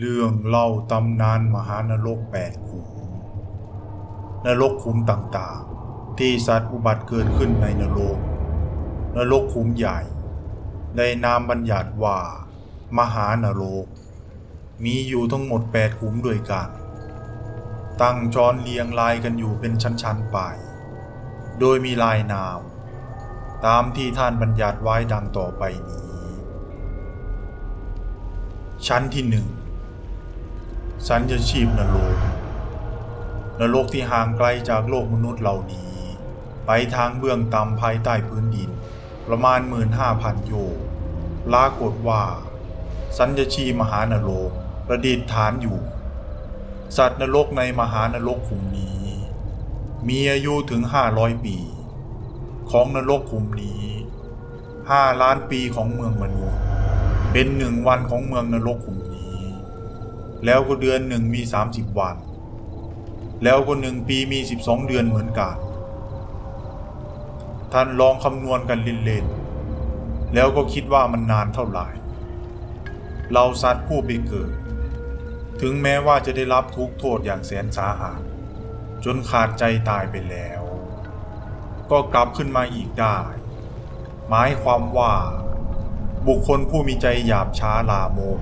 เรื่องเล่าตำนานมหานรกแปดขุมนรกขุมต่างๆ ที่สัตว์อุบัติเกิดขึ้นในนรก นรกขุมใหญ่ ในนามบัญญัติว่า มหานรก มีอยู่ทั้งหมดแปดขุมด้วยกัน ตั้งจรเรียงรายกันอยู่เป็นชั้นๆไป โดยมีลายนาม ตามที่ท่านบัญญัติไว้ดังต่อไปนี้ชั้นที่หนึ่ง สัญญชีพนรกนรกที่ห่างไกลจากโลกมนุษย์เหล่านี้ ไปทางเบื้องต่ำภายใต้พื้นดิน ประมาณ 15,000 โยชน์ปรากฏว่า สัญญชีมหานรกประดิษฐานอยู่ สัตว์นรกในมหานรกขุมนี้ มีอายุถึง 500 ปี ของนรกขุมนี้ 5 ล้านปีของเมืองมนุษย์ เป็นหนึ่งวันของเมืองนรกขุม แล้วก็เดือนหนึ่งมี 30 วัน แล้วก็หนึ่งปีมี 12 เดือนเหมือนกัน ท่านลองคำนวณกันเล่นๆ แล้วก็คิดว่ามันนานเท่าไหร่ เราสัตว์ผู้ไปเกิด ถึงแม้ว่าจะได้รับทุกโทษอย่างแสนสาหัสจนขาดใจตายไปแล้ว ก็กลับขึ้นมาอีกได้ หมายความว่า บุคคลผู้มีใจหยาบช้าลามก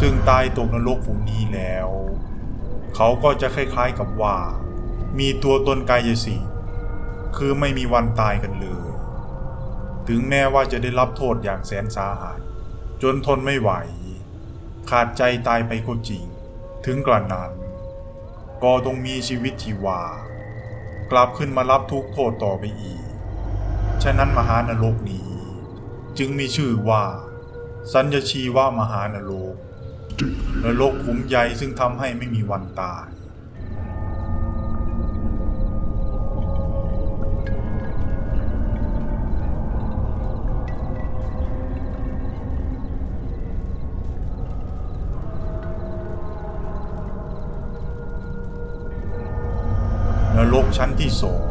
ซึ่งตายตกนรกขุมนี้แล้ว เขาก็จะคล้ายๆกับว่า มีตัวตนกายสิทธิ์คือไม่มีวันตายกันเลย ถึงแม้ว่าจะได้รับโทษอย่างแสนสาหัส จนทนไม่ไหว ขาดใจตายไปก็จริง ถึงกระนั้น ก็ต้องมีชีวิตชีวา กลับขึ้นมารับทุกข์โทษต่อไปอีก ฉะนั้นมหานรกนี้ จึงมีชื่อว่า สัญญชีวามหานรก นรกขุมใหญ่ซึ่งทำให้ไม่มีวันตาย นรกชั้นที่สอง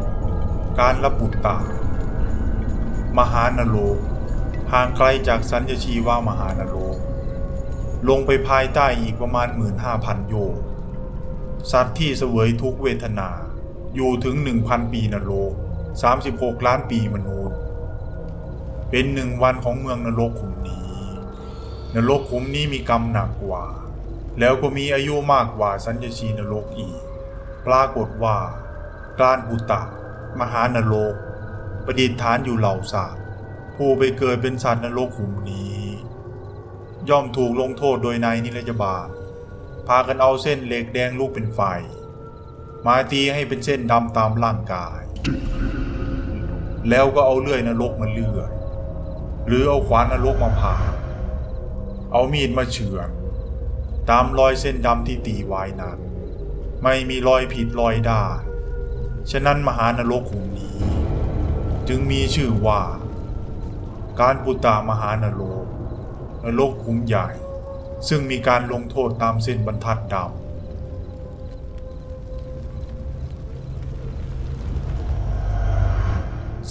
การระบุตามหานรกห่างไกลจากสัญญชีวามหานรก ลงไปภายใต้อีกประมาณ 15,000 โยชน์สัตว์ที่เสวยทุกเวทนา อยู่ถึง 1,000 ปีนรก 36 ล้านปีมนุษย์ เป็นหนึ่งวันของเมืองนรกขุมนี้ นรกขุมนี้มีกรรมหนักกว่า แล้วก็มีอายุมากกว่าสัญญชีนรกอีก ปรากฏว่า การอุตตะ มหานรก ประดิษฐานอยู่เหล่าสัตว์ผู้ไปเกิดเป็นสัตว์นรกขุมนี้ ย่อมถูกลงโทษโดยนายนิรยาบาลพากันเอาเส้นเหล็กแดงลูกเป็นไฟ มาตีให้เป็นเส้นดำตามร่างกาย แล้วก็เอาเลื่อยนรกมาเลื่อยหรือเอาขวานนรกมาผ่า เอามีดมาเฉือนตามรอยเส้นดำที่ตีไว้นั้น ไม่มีรอยผิดรอยได้ ฉะนั้นมหานรกขุมนี้ จึงมีชื่อว่า การปุตตามหานรก นรกขุมใหญ่ ซึ่งมีการลงโทษตามเส้นบรรทัดดำ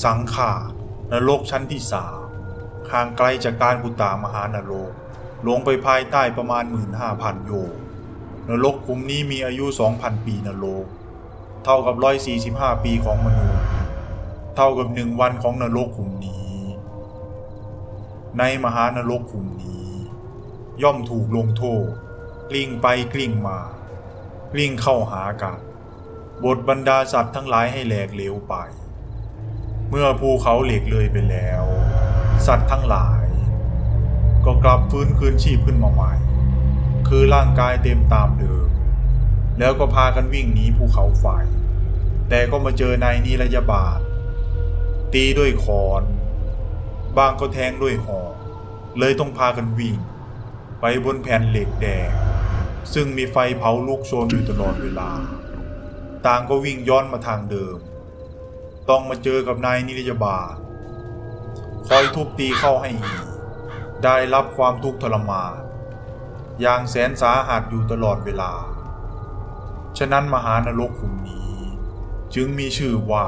สังขานรกชั้นที่สามห่างไกลจากการปุตามหานรกลงไปภายใต้ประมาณ 15,000 โยนรกขุมนี้มีอายุ 2,000 ปีนรก เท่ากับ 145 ปีของมนุษย์ เท่ากับหนึ่งวันของนรกขุมนี้ ในมหานรกขุมนี้ ย่อมถูกลงโทษกลิ้งไปกลิ้งมากลิ้งเข้าหากันบทบรรดาสัตว์ทั้งหลายให้แหลกเหลวไป เมื่อภูเขาเหล็กเลยไปแล้ว สัตว์ทั้งหลาย ก็กลับฟื้นคืนชีพขึ้นมาใหม่ คือร่างกายเต็มตามเดิม แล้วก็พากันวิ่งหนีภูเขาไฟแต่ก็มาเจอนายนิรยาบาท ตีด้วยคอน บางก็แทงด้วยหอกเลยต้องพากันวิ่ง ไปบนแผ่นเหล็กแดง ซึ่งมีไฟเผาลุกโชนอยู่ตลอดเวลา ต่างก็วิ่งย้อนมาทางเดิม ต้องมาเจอกับนายนิรยาบาลคอยทุบตีเข้าให้อีกได้รับความทุกข์ทรมานอย่างแสนสาหัสอยู่ตลอดเวลา ฉะนั้นมหานรกขุมนี้ จึงมีชื่อว่า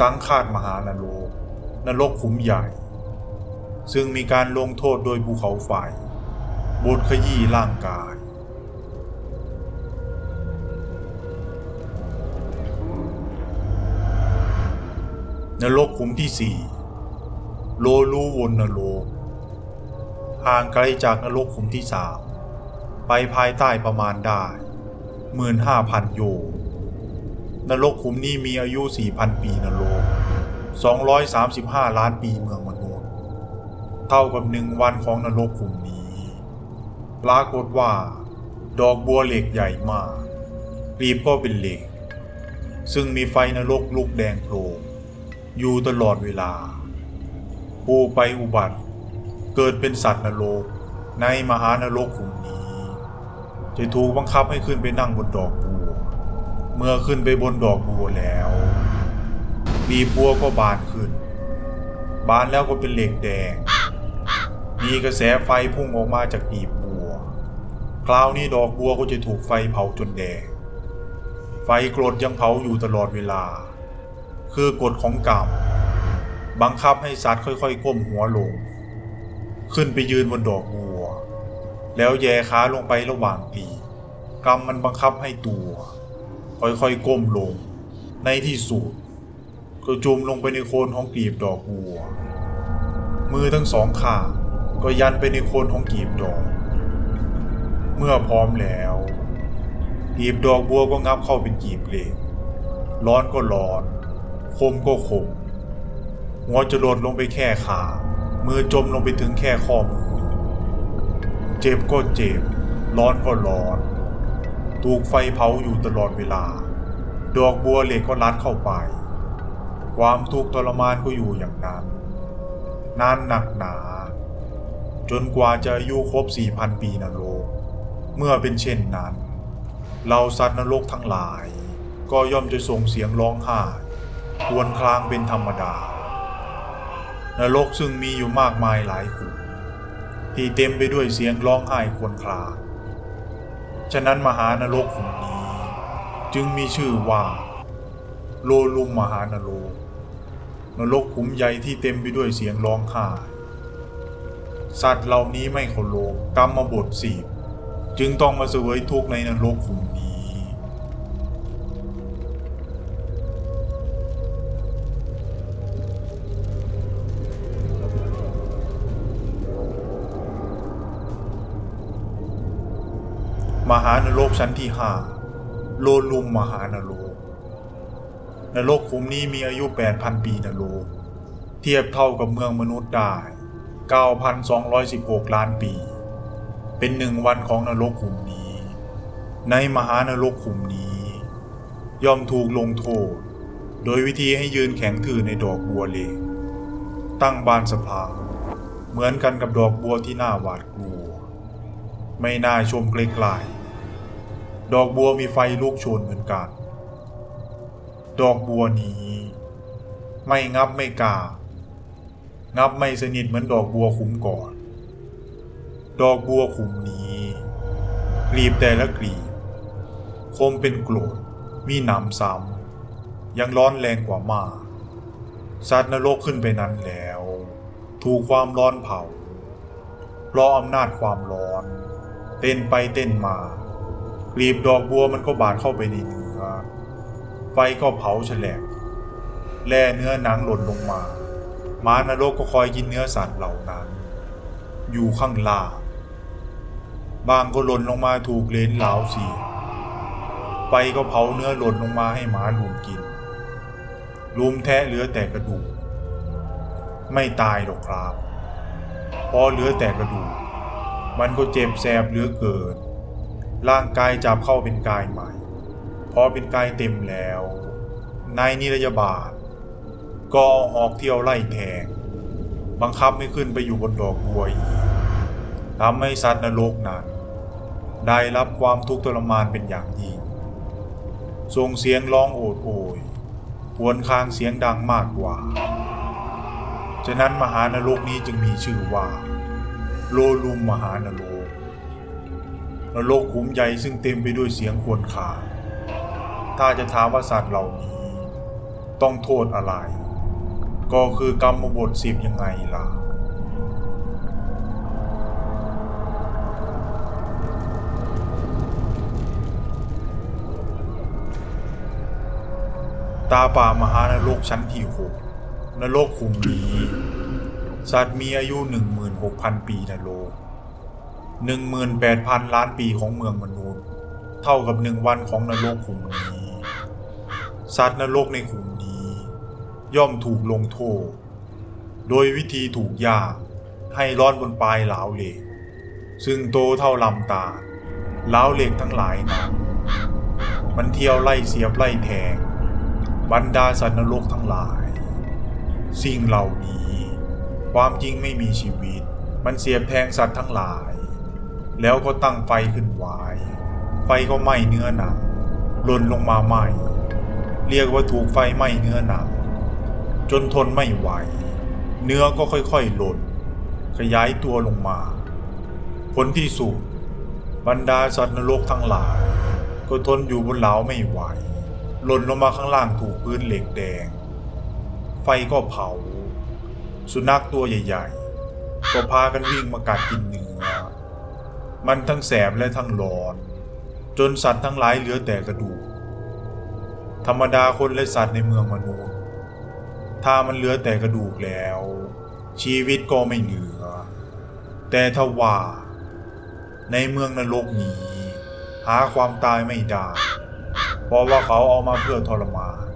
สังฆาตมหานรก นรกขุมใหญ่ ซึ่งมีการลงโทษโดยภูเขาไฟบทขยี้ร่างกาย นรกขุมที่สี่โลลูวนนรกห่างไกลจากนรกขุมที่สามไปภายใต้ประมาณได้หมื่นห้าพันโยชน์นรกขุมนี้มีอายุสี่พันปีนรก สองร้อยสามสิบห้าล้านปีเมืองมนุษย์ เท่ากับหนึ่งวันของนรกขุมนี้ปรากฏว่า ดอกบัวเหล็กใหญ่มากกลีบก็เป็นเหล็ก ซึ่งมีไฟนรกลุกแดงโผล่อยู่ตลอดเวลา ผู้ไปอุบัติ เกิดเป็นสัตว์นรกในมหานรกขุมนี้ จะถูกบังคับให้ขึ้นไปนั่งบนดอกบัว เมื่อขึ้นไปบนดอกบัวแล้ว บีบัวก็บานขึ้น บานแล้วก็เป็นเหล็กแดง มีกระแสไฟพุ่งออกมาจากปีบบัว คราวนี้ดอกบัวก็จะถูกไฟเผาจนแดง ไฟโกรธยังเผาอยู่ตลอดเวลา คือกฎของกรรมบังคับให้สัตว์ค่อย ๆ ก้มหัวลง ขึ้นไปยืนบนดอกบัว แล้วแย่ขาลงไประหว่างปีกรรมมันบังคับให้ตัว ค่อยๆก้มลง ในที่สุด ก็จมลงไปในโคนของกีบดอกบัว มือทั้งสองข้างก็ยันไปในโคนของกีบดอก เมื่อพร้อมแล้ว กีบดอกบัวก็งับเข้าเป็นกีบเหล็กร้อนก็ร้อน คมก็คมหัวจะหลดลงไปแค่ขา มือจมลงไปถึงแค่ข้อมือ เจ็บก็เจ็บ ร้อนก็ร้อน ถูกไฟเผาอยู่ตลอดเวลา ดอกบัวเหล็กก็รัดเข้าไป ความทุกข์ทรมานก็อยู่อย่างนั้น นานหนักหนา จนกว่าจะอายุครบ4,000ปีนรก เมื่อเป็นเช่นนั้นเราสัตว์นรกทั้งหลาย ก็ย่อมจะส่งเสียงร้องไห้ควรครางเป็นธรรมดา นรกซึ่งมีอยู่มากมายหลายขุมที่เต็มไปด้วยเสียงร้องไห้ควรคราง ฉะนั้นมหานรกขุมนี้ จึงมีชื่อว่า โลลุมมหานรก นรกขุมใหญ่ที่เต็มไปด้วยเสียงร้องไห้สัตว์เหล่านี้ไม่เคารพกรรมบทสีบจึงต้องมาเสวยทุกข์ในนรกขุมนี้ มหานรกชั้นที่ห้าโลลุมมหานรก นรกขุมนี้มีอายุ 8,000 ปีนรกเทียบเท่ากับเมืองมนุษย์ได้ 9,216 ล้านปี เป็นหนึ่งวันของนรกขุมนี้ ในมหานรกขุมนี้ ย่อมถูกลงโทษ โดยวิธีให้ยืนแข็งถือในดอกบัวเลกตั้งบานสะพังเหมือนกันกับดอกบัวที่น่าหวาดกลัว ไม่น่าชมไกลๆดอกบัวมีไฟลุกโชนเหมือนกัน ดอกบัวนี้ไม่งับไม่กา งับไม่สนิทเหมือนดอกบัวขุมก่อน ดอกบัวขุมนี้กลีบแต่ละกลีบ คมเป็นโกรธมีหนามซ้ำยังร้อนแรงกว่ามาสัตว์นรกขึ้นไปนั้นแล้ว ถูกความร้อนเผาเพราะอำนาจความร้อน เต้นไปเต้นมา กลีบดอกบัวมันก็บาดเข้าไปในเนื้อ ไฟก็เผาฉลบแล่เนื้อหนังหล่นลงมา ม้านรกก็คอยกินเนื้อสัตว์เหล่านั้น อยู่ข้างล่างบางก็หล่นลงมาถูกเลนเหลาเสียไฟก็เผาเนื้อหล่นลงมาให้หมาลุมกินลุมแทะเหลือแต่กระดูก ไม่ตายหรอกครับ พอเหลือแต่กระดูก มันก็เจ็บแสบเหลือเกิน ร่างกายจับเข้าเป็นกายใหม่ พอเป็นกายเต็มแล้ว นายนิรยาบาลก็เอาหอกเที่ยวไล่แทง บังคับไม่ขึ้นไปอยู่บนดอกบัวอีกทำให้สัตว์นรกนั้น ได้รับความทุกข์ทรมานเป็นอย่างยิ่งส่งเสียงร้องโอดโอยครวรคางเสียงดังมากกว่า ฉะนั้นมหานรกนี้จึงมีชื่อว่า โลลุมมหานรกนรกขุมใหญ่ซึ่งเต็มไปด้วยเสียงควรคาง ถ้าจะถามว่าสัตว์เหล่านี้ต้องโทษอะไร ก็คือกรรมบทสิบยังไงล่ะตาป่ามหานรกชั้นที่หกนรกคุมนี้สัตว์มีอายุ 16,000 ปีนรก18,000 ล้านปีของเมืองมนุษย์ เท่ากับหนึ่งวันของนรกคุมนี้ สัตว์นรกในขุมนี้ ย่อมถูกลงโทษ โดยวิธีถูกยางให้ร้อนบนปลายเหลาเหล็ก ซึ่งโตเท่าลำตาเหลาเหล็กทั้งหลายนั้นมันเที่ยวไล่เสียบไล่แทง บรรดาสัตว์นรกทั้งหลาย สิ่งเหล่านี้ ความจริงไม่มีชีวิต มันเสียบแทงสัตว์ทั้งหลาย แล้วก็ตั้งไฟขึ้นไว้ไฟก็ไหม้เนื้อหนังหล่นลงมาไหม้ เรียกว่าถูกไฟไหม้เนื้อหนังจนทนไม่ไหว เนื้อก็ค่อยๆหล่นขยายตัวลงมา ผลที่สุดบรรดาสัตว์นรกทั้งหลาย ก็ทนอยู่บนเหลาไม่ไหว หล่นลงมาข้างล่างถูกพื้นเหล็กแดง ไฟก็เผา สุนัขตัวใหญ่ๆ ก็พากันวิ่งมากัดกินเนื้อ มันทั้งแสบและทั้งร้อน จนสัตว์ทั้งหลายเหลือแต่กระดูก ธรรมดาคนและสัตว์ในเมืองมนุษย์ถ้ามันเหลือแต่กระดูกแล้ว ชีวิตก็ไม่เหลือ แต่ถ้าว่า ในเมืองนรกนี้ หาความตายไม่ได้ เพราะว่าเขาเอามาเพื่อทรมาน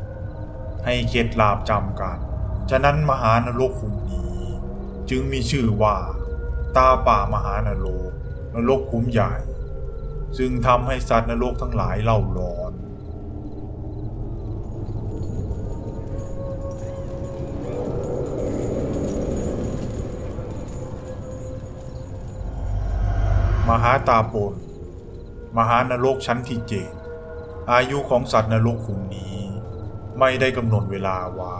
ให้เข็ดลาบจำกัน ฉะนั้นมหานรกขุมนี้ จึงมีชื่อว่า ตาป่ามหานรกนรกขุมใหญ่ ซึ่งทำให้สัตว์นรกทั้งหลายเล่าร้อน มหาตาปนมหานรกชั้นที่เจ็ดอายุของสัตว์นรกขุมนี้ ไม่ได้กำหนดเวลาไว้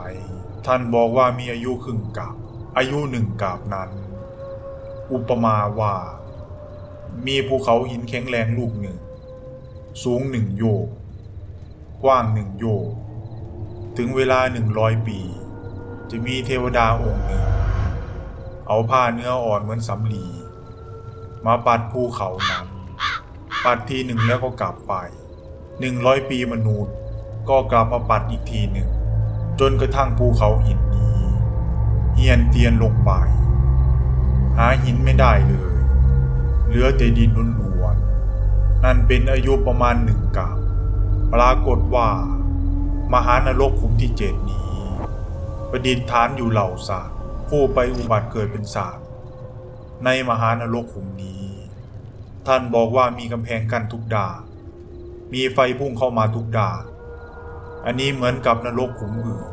ท่านบอกว่ามีอายุครึ่งกับ อายุหนึ่งกับนั้น อุปมาว่า มีภูเขาหินแข็งแรงลูกหนึ่ง สูงหนึ่งโยก กว้างหนึ่งโยก ถึงเวลาหนึ่งร้อยปี จะมีเทวดาองค์หนึ่ง เอาผ้าเนื้ออ่อนเหมือนสำลี มาปัดภูเขานั้น ปัดทีหนึ่งแล้วก็กลับไปหนึ่งร้อยปีมนุษย์ ก็กลับมาปัดอีกทีหนึ่ง จนกระทั่งภูเขาหินนี้ เหียนเตียนลงไป หาหินไม่ได้เลย เหลือแต่ดินล้วนๆนั่นเป็นอายุประมาณหนึ่งกับปรากฏว่า มหานรกขุมที่เจ็ดนี้ ประดิษฐานอยู่เหล่าสัตว์ผู้ไปอุบัติเกิดเป็นสัตว์ ในมหานรกขุมนี้ ท่านบอกว่ามีกำแพงกั้นทุกดา มีไฟพุ่งเข้ามาทุกดา อันนี้เหมือนกับนรกขุมอื่น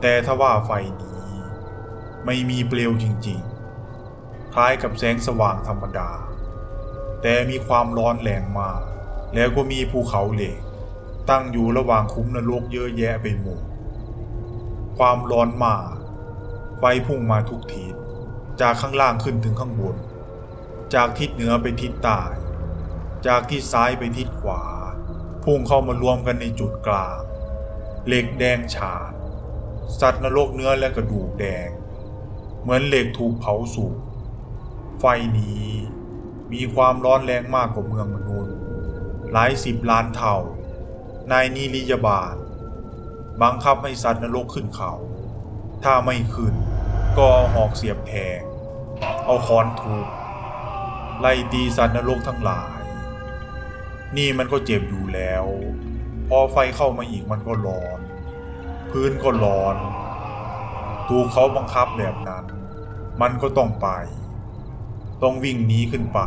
แต่ถ้าว่าไฟนี้ ไม่มีเปลวจริงๆ คล้ายกับแสงสว่างธรรมดา แต่มีความร้อนแรงมาก แล้วก็มีภูเขาเหล็ก ตั้งอยู่ระหว่างคุ้มนรกเยอะแยะไปหมด ความร้อนมาก ไฟพุ่งมาทุกทิศ จากข้างล่างขึ้นถึงข้างบน จากทิศเหนือไปทิศใต้ จากทิศซ้ายไปทิศขวา พุ่งเข้ามารวมกันในจุดกลาง เหล็กแดงฉานสัตว์นรกเนื้อและกระดูกแดง เหมือนเหล็กถูกเผาสุก ไฟนี้มีความร้อนแรงมากกว่าเมืองมนุษย์ หลายสิบล้านเท่า นายนิริยบาลบังคับให้สัตว์นรกขึ้นเขา ถ้าไม่ขึ้น ก็เอาหอกเสียบแทง เอาค้อนทุบไล่ตีสัตว์นรกทั้งหลาย นี่มันก็เจ็บอยู่แล้ว พอไฟเข้ามาอีกมันก็ร้อน พื้นก็ร้อน ถูกเขาบังคับแบบนั้น มันก็ต้องไป ต้องวิ่งหนีขึ้นไป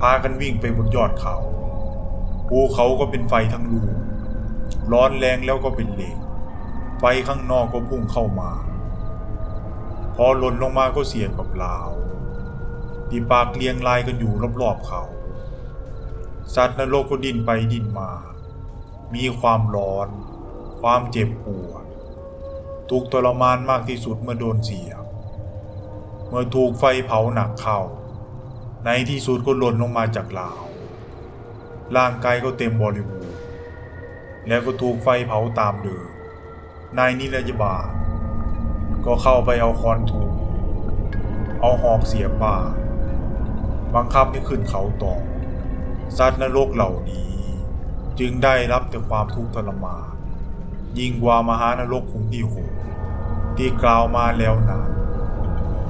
พากันวิ่งไปบนยอดเขาภูเขาก็เป็นไฟทั้งลูกร้อนแรงแล้วก็เป็นเหล็ก ไฟข้างนอกก็พุ่งเข้ามา อหล่นลงมาก็เสียบกับราวที่ปากเลียงลายกันอยู่รอบๆเขา สัตว์นรกก็ดิ้นไปดิ้นมา มีความร้อน ความเจ็บปวด ทุกทรมานมากที่สุดเมื่อโดนเสียบ เมื่อถูกไฟเผาหนักเข้า ในที่สุดก็หล่นลงมาจากราว ร่างกายก็เต็มบริบูรณ์ แล้วก็ถูกไฟเผาตามเดิมนายนิรยาบาล ก็เข้าไปเอาคอนถูก เอาหอกเสียบบ่า บังคับให้ขึ้นเขาต่อ สัตว์นรกเหล่านี้ จึงได้รับแต่ความทุกข์ทรมานยิ่งกว่ามหานรกขุมที่หกที่กล่าวมาแล้วนั้น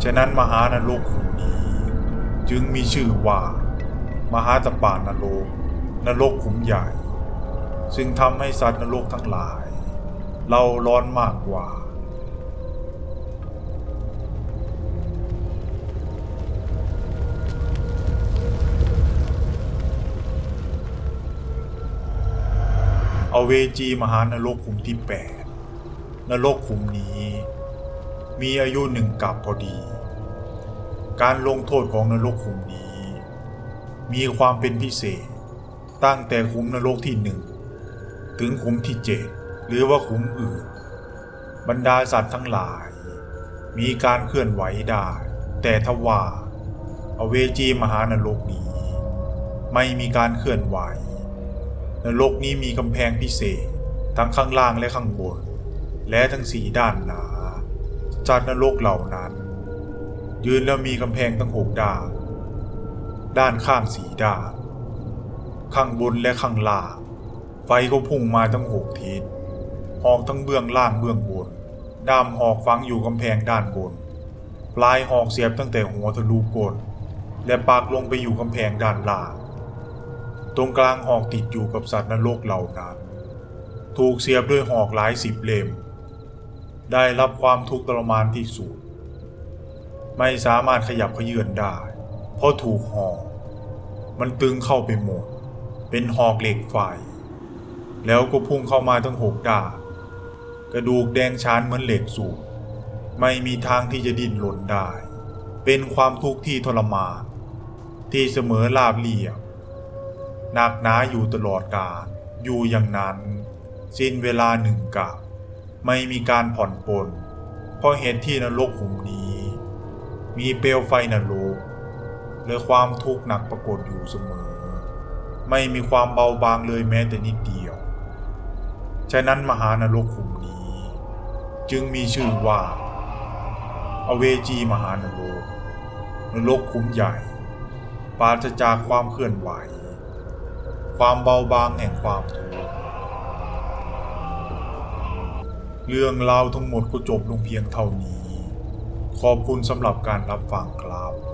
ฉะนั้นมหานรกขุมนี้ จึงมีชื่อว่า มหาตปานรก นรกขุมใหญ่ ซึ่งทำให้สัตว์นรกทั้งหลาย เราร้อนมากกว่า เวจีมหานรกขุมที่ 8 นรกขุมนี้ มีอายุหนึ่งกับพอดี การลงโทษของนรกขุมนี้ มีความเป็นพิเศษ ตั้งแต่ขุมนรกที่หนึ่งถึงขุมที่เจ็ดหรือว่าขุมอื่น บรรดาสัตว์ทั้งหลาย มีการเคลื่อนไหวได้ แต่ทว่าอเวจีมหานรกนี้ ไม่มีการเคลื่อนไหว นรกนี้มีกำแพงพิเศษ ทั้งข้างล่างและข้างบน และทั้งสีด้านหนา จากนรกเหล่านั้น ยืนแล้วมีกำแพงทั้งหกด้าน ด้านข้างสีด้าน ข้างบนและข้างล่าง ไฟก็พุ่งมาทั้งหกทิศหอกทั้งเบื้องล่างเบื้องบน ด้ามหอกฝังอยู่กำแพงด้านบน ปลายหอกเสียบตั้งแต่หัวทะลุก้นและปากลงไปอยู่กำแพงด้านล่าง ตรงกลางหอกติดอยู่กับสัตว์นรกเหล่านั้น ถูกเสียบด้วยหอกหลายสิบเล่ม ได้รับความทุกข์ทรมานที่สุด ไม่สามารถขยับเขยื้อนได้ เพราะถูกหอก มันตึงเข้าไปหมด เป็นหอกเหล็กไฟ แล้วก็พุ่งเข้ามาทั้งหกด้านกระดูกแดงชานเหมือนเหล็กสูบไม่มีทางที่จะดิ้นหล่นได้ เป็นความทุกข์ที่ทรมาน ที่เสมอลาบเรียบ หนักหนาอยู่ตลอดกาลอยู่อย่างนั้น สิ้นเวลาหนึ่งกับ ไม่มีการผ่อนปลนเพราะเหตุที่นรกขุมนี้ มีเปลวไฟนรกและความทุกข์หนักปรากฏอยู่เสมอ ไม่มีความเบาบางเลยแม้แต่นิดเดียว ฉะนั้นมหานรกขุมนี้ จึงมีชื่อว่า อเวจีมหานรกนรกขุมใหญ่ ปราศจากความเคลื่อนไหว ความเบาบางแห่งความทุกข์เรื่องราวทั้งหมดก็จบลงเพียงเท่านี้ ขอบคุณสำหรับการรับฟังครับ